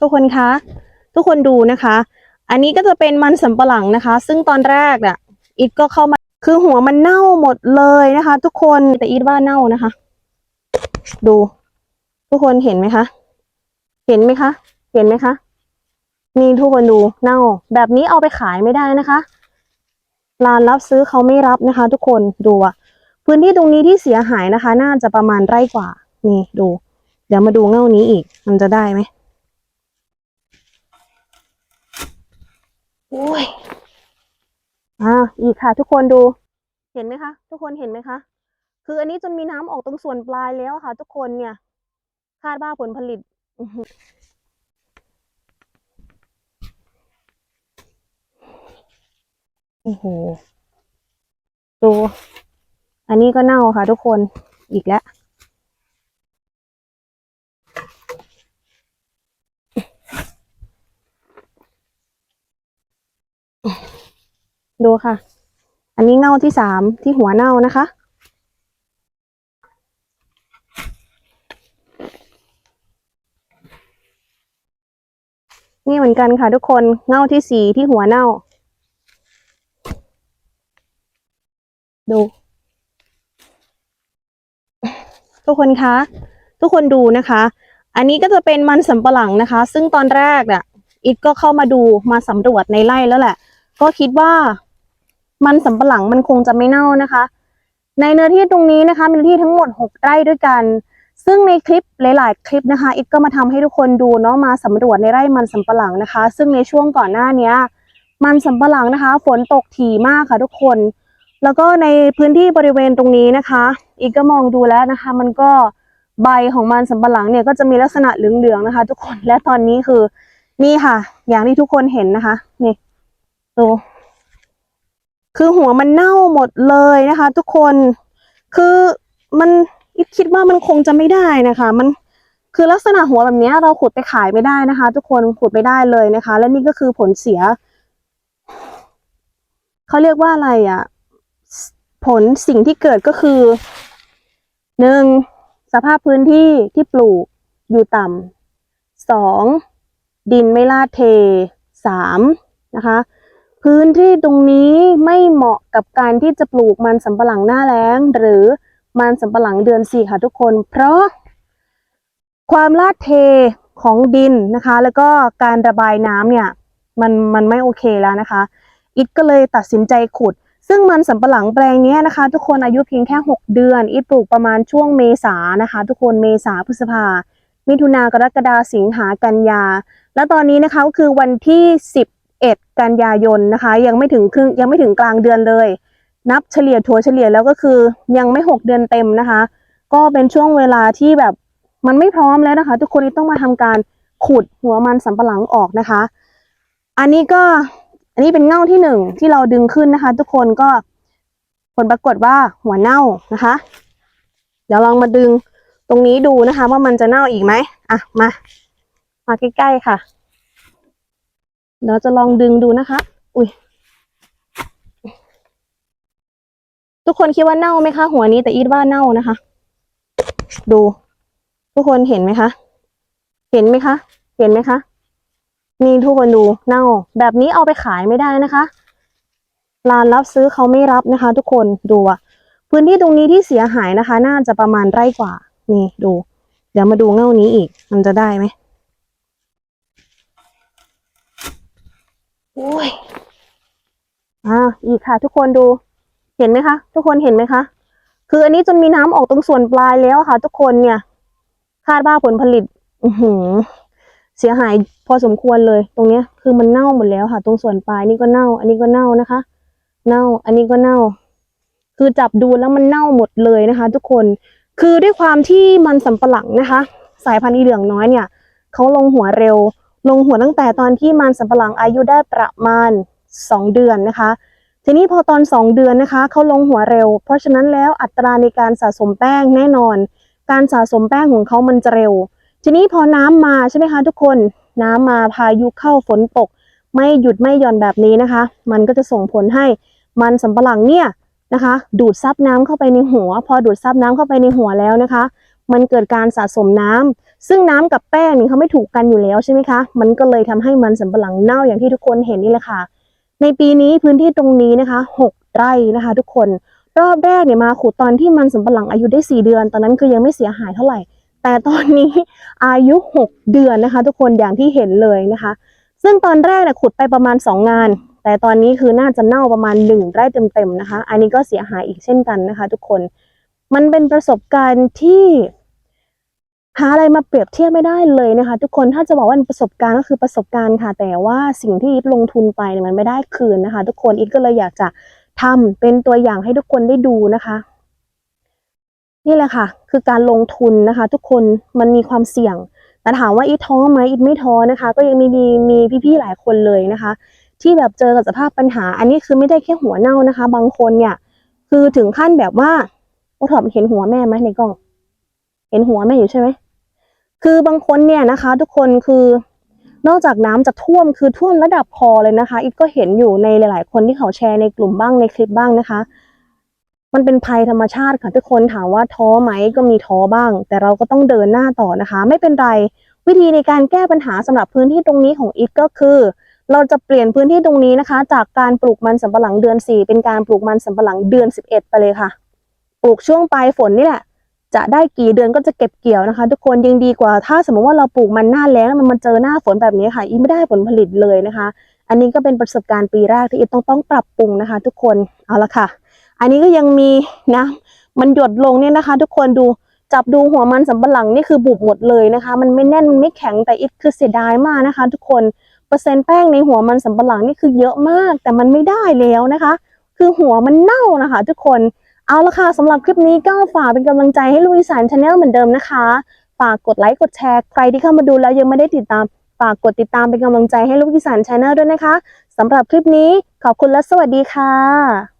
ทุกคนคะ ทุกคนดูนะคะ อันนี้ก็จะเป็นมันสำปะหลังนะคะ ซึ่งตอนแรกอะอีทก็เข้ามาคือหัวมันเน่าหมดเลยนะคะ ทุกคนแต่อีทว่าเน่านะคะ ดู ทุกคนเห็นไหมคะ เห็นไหมคะ เห็นไหมคะนี่ทุกคนดูเน่า แบบนี้เอาไปขายไม่ได้นะคะร้านรับซื้อเขาไม่รับนะคะ ทุกคนดูอะพื้นที่ตรงนี้ที่เสียหายนะคะ น่าจะประมาณไร่กว่า นี่ดู เดี๋ยวมาดูเง่านี้อีก มันจะได้ไหม อุ้ยอ่าอีกค่ะ ทุกคนดู เห็นไหมคะ ทุกคนเห็นไหมคะ คืออันนี้จนมีน้ำออกตรงส่วนปลายแล้วค่ะ ทุกคนเนี่ย คาดว่าผลผลิตโอ้โหดูอันนี้ก็เน่าค่ะ ทุกคนอีกแล้ว ดูค่ะ อันนี้เง่าที่สามที่หัวเน่านะคะ นี่เหมือนกันค่ะทุกคนเง่าที่สี่ที่หัวเน่า ดู ทุกคนคะ ทุกคนดูนะคะ อันนี้ก็จะเป็นมันสำปะหลังนะคะ ซึ่งตอนแรกอะอิทก็เข้ามาดูมาสำรวจในไร่แล้วแหละ ก็คิดว่า มันสำปะหลังมันคงจะไม่เน่านะคะ ในเนื้อที่ตรงนี้นะคะมีเนื้อที่ทั้งหมดหกไร่ด้วยกัน ซึ่งในคลิปหลาย ๆ คลิปนะคะอิทก็มาทำให้ทุกคนดูเนาะมาสำรวจในไร่มันสำปะหลังนะคะ ซึ่งในช่วงก่อนหน้าเนี้ยมันสำปะหลังนะคะ ฝนตกถี่มากค่ะทุกคน แล้วก็ในพื้นที่บริเวณตรงนี้นะคะอีกก็มองดูแล้วนะคะ มันก็ใบของมันสำปะหลังเนี่ยก็จะมีลักษณะเหลืองๆนะคะ ทุกคนและตอนนี้คือนี่ค่ะ อย่างที่ทุกคนเห็นนะคะ นี่ดู คือหัวมันเน่าหมดเลยนะคะ ทุกคนคือมันอีกคิดว่ามันคงจะไม่ได้นะคะ มันคือลักษณะหัวแบบนี้เราขุดไปขายไม่ได้นะคะ ทุกคนขุดไม่ได้เลยนะคะ และนี่ก็คือผลเสียเขาเรียกว่าอะไรอะ ผลสิ่งที่เกิดก็คือหนึ่งสภาพพื้นที่ที่ปลูกอยู่ต่ำสองดินไม่ลาดเทสามนะคะ พื้นที่ตรงนี้ไม่เหมาะกับการที่จะปลูกมันสำปะหลังหน้าแล้ง หรือมันสำปะหลังเดือนสี่ค่ะทุกคน เพราะ ความลาดเทของดินนะคะ แล้วก็การระบายน้ำเนี่ยมันมันไม่โอเคแล้วนะคะ อิทก็เลยตัดสินใจขุด ซึ่งมันสำปะหลังแปลงนี้นะคะ ทุกคนอายุเพียงแค่ 6 เดือน อิทปลูกประมาณช่วงเมษานะคะ ทุกคนเมษาพฤษภามิถุนากรกฎาสิงหากันยา แล้วตอนนี้นะคะก็คือวันที่ 11กันยายนนะคะ ยังไม่ถึงครึ่งยังไม่ถึงกลางเดือนเลย นับเฉลี่ยถัวเฉลี่ยแล้วก็คือยังไม่ 6 เดือนเต็มนะคะ ก็เป็นช่วงเวลาที่แบบมันไม่พร้อมแล้วนะคะ ทุกคนต้องมาทำการขุดหัวมันสำปะหลังออกนะคะ อันนี้ก็อันนี้เป็นเง่าที่หนึ่งที่เราดึงขึ้นนะคะ ทุกคนก็ผลปรากฏว่าหัวเน่านะคะ เดี๋ยวลองมาดึงตรงนี้ดูนะคะ ว่ามันจะเน่าอีกไหมอะมา มาใกล้ๆค่ะ เดี๋ยวจะลองดึงดูนะคะ อุ้ยทุกคนคิดว่าเน่าไหมคะ หัวนี้แต่อีทว่าเน่านะคะ ดู ทุกคนเห็นไหมคะ เห็นไหมคะ เห็นไหมคะ นี่ทุกคนดูเน่า แบบนี้เอาไปขายไม่ได้นะคะร้านรับซื้อเขาไม่รับนะคะ ทุกคนดูอะพื้นที่ตรงนี้ที่เสียหายนะคะ น่าจะประมาณไร่กว่า นี่ดู เดี๋ยวมาดูเง่านี้อีก มันจะได้ไหม โอ้ยอ่าอีกค่ะ ทุกคนดู เห็นไหมคะ ทุกคนเห็นไหมคะ คืออันนี้จนมีน้ำออกตรงส่วนปลายแล้วค่ะ ทุกคนเนี่ย คาดว่าผลผลิต อืเสียหายพอสมควรเลย ตรงเนี้ย คือมันเน่าหมดแล้วค่ะ ตรงส่วนปลายนี่ก็เน่า อันนี้ก็เน่านะคะ เน่า อันนี้ก็เน่า คือจับดูแล้วมันเน่าหมดเลยนะคะ ทุกคน คือด้วยความที่มันสำปะหลังนะคะ สายพันธุ์อีเหลืองน้อยเนี่ยเขาลงหัวเร็ว ลงหัวตั้งแต่ตอนที่มันสำปะหลังอายุได้ประมาณสองเดือนนะคะ ทีนี้พอตอนสองเดือนนะคะเขาลงหัวเร็ว เพราะฉะนั้นแล้วอัตราในการสะสมแป้งแน่นอน การสะสมแป้งของเขามันจะเร็ว ทีนี้พอน้ำมาใช่ไหมคะทุกคนน้ำมาพายุเข้าฝนตก ไม่หยุดไม่หย่อนแบบนี้นะคะ มันก็จะส่งผลให้มันสำปะหลังเนี่ยนะคะ ดูดซับน้ำเข้าไปในหัว พอดูดซับน้ำเข้าไปในหัวแล้วนะคะ มันเกิดการสะสมน้ำซึ่งน้ำกับแป้งนี่เขาไม่ถูกกันอยู่แล้วใช่ไหมคะ มันก็เลยทำให้มันสำปะหลังเน่าอย่างที่ทุกคนเห็นนี่แหละค่ะ ในปีนี้พื้นที่ตรงนี้นะคะหกไร่นะคะ ทุกคน รอบแรกเนี่ยมาขุดตอนที่มันสำปะหลังอายุได้สี่เดือน ตอนนั้นคือยังไม่เสียหายเท่าไหร่ แต่ตอนนี้อายุหกเดือนนะคะ ทุกคนอย่างที่เห็นเลยนะคะ ซึ่งตอนแรกเนี่ยขุดไปประมาณสองงาน แต่ตอนนี้คือน่าจะเน่าประมาณหนึ่งไร่เต็มๆนะคะ อันนี้ก็เสียหายอีกเช่นกันนะคะ ทุกคน มันเป็นประสบการณ์ที่หาอะไรมาเปรียบเทียบไม่ได้เลยนะคะ ทุกคนถ้าจะบอกว่าประสบการณ์ก็คือประสบการณ์ค่ะ แต่ว่าสิ่งที่อีทลงทุนไปเนี่ยมันไม่ได้คืนนะคะ ทุกคนอีทก็เลยอยากจะทำเป็นตัวอย่างให้ทุกคนได้ดูนะคะ นี่แหละค่ะ คือการลงทุนนะคะ ทุกคนมันมีความเสี่ยงแต่ถามว่าอีทท้อไหมอีทไม่ท้อนะคะ ก็ยังมีมีมีพี่ๆหลายคนเลยนะคะ ที่แบบเจอกับสภาพปัญหา อันนี้คือไม่ได้แค่หัวเน่านะคะ บางคนเนี่ย คือถึงขั้นแบบว่า โอ้ถอมเห็นหัวแม่ไหมในกล้อง เห็นหัวแม่อยู่ใช่ไหมคือบางคนเนี่ยนะคะ ทุกคนคือนอกจากน้ำจะท่วมคือท่วมระดับคอเลยนะคะอีกก็เห็นอยู่ในหลาย ๆ คนที่เขาแชร์ในกลุ่มบ้างในคลิปบ้างนะคะ มันเป็นภัยธรรมชาติค่ะทุกคนถามว่าท้อไหมก็มีท้อบ้าง แต่เราก็ต้องเดินหน้าต่อนะคะ ไม่เป็นไรวิธีในการแก้ปัญหาสำหรับพื้นที่ตรงนี้ของอีกก็คือ เราจะเปลี่ยนพื้นที่ตรงนี้นะคะ จากการปลูกมันสำปะหลังเดือน 4 เป็นการปลูกมันสำปะหลังเดือน 11 ไปเลยค่ะ ปลูกช่วงปลายฝนนี่แหละ จะได้กี่เดือนก็จะเก็บเกี่ยวนะคะ ทุกคนยังดีกว่าถ้าสมมติว่าเราปลูกมันหน้าแล้งมันมาเจอหน้าฝนแบบนี้ค่ะ อีไม่ได้ผลผลิตเลยนะคะ อันนี้ก็เป็นประสบการณ์ปีแรกที่อีต้องต้องปรับปรุงนะคะ ทุกคนเอาละค่ะ อันนี้ก็ยังมีนะ มันหยดลงเนี่ยนะคะ ทุกคนดูจับดูหัวมันสำปะหลังนี่คือบุบหมดเลยนะคะ มันไม่แน่นมันไม่แข็งแต่อีคือเสียดายมากนะคะ ทุกคนเปอร์เซ็นต์แป้งในหัวมันสำปะหลังนี่คือเยอะมาก แต่มันไม่ได้แล้วนะคะ คือหัวมันเน่านะคะ ทุกคน เอาละค่ะสำหรับคลิปนี้ก็ฝากเป็นกำลังใจให้ลูกีสานชาแนลเหมือนเดิมนะคะ ฝากกดไลค์กดแชร์ใครที่เข้ามาดูแล้วยังไม่ได้ติดตาม ฝากกดติดตามเป็นกำลังใจให้ลูกอีสานชาแนลด้วยนะคะสำหรับคลิปนี้ขอบคุณและสวัสดีค่ะ